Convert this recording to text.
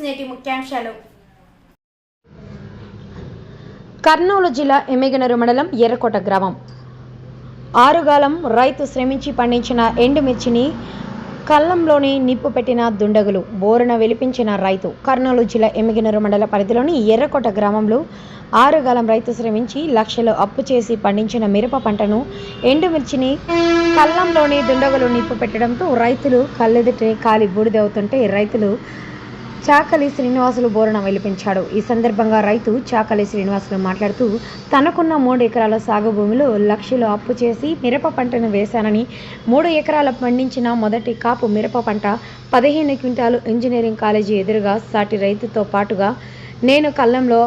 నేటి ముఖ్యాంశాలు. కర్నూలు జిల్లా ఎమ్మెగనరు మండలం ఎర్రకోట గ్రామం. ఆరుగాలం రైతు శ్రమించి పండించిన ఎండుమిర్చిని కళ్ళంలోని నిప్పు పెట్టిన దుండగులు బోరున వెలిపించిన రైతు కర్నూలు జిల్లా ఎమ్మిగనూరు మండల పరిధిలోని ఎర్రకోట గ్రామంలో ఆరుగాలం రైతు శ్రమించి లక్షలు అప్పు చేసి పండించిన మిరప పంటను ఎండుమిర్చిని కళ్ళంలోని దుండగులు నిప్పు పెట్టడంతో రైతులు కళ్ళెదుటే కాలి బూడిదవుతుంటే రైతులు చాకలి శ్రీనివాసులు బోరణ వెలిపించాడు. ఈ సందర్భంగా రైతు చాకలి శ్రీనివాసులు మాట్లాడుతూ తనకున్న మూడు ఎకరాల సాగు భూమిలో లక్షలు అప్పు చేసి మిరప పంటను వేశానని మూడు ఎకరాల పండించిన మొదటి కాపు మిరప పంట పదిహేను క్వింటాలు ఇంజనీరింగ్ కాలేజీ ఎదురుగా సాటి రైతుతో పాటుగా నేను కళ్ళంలో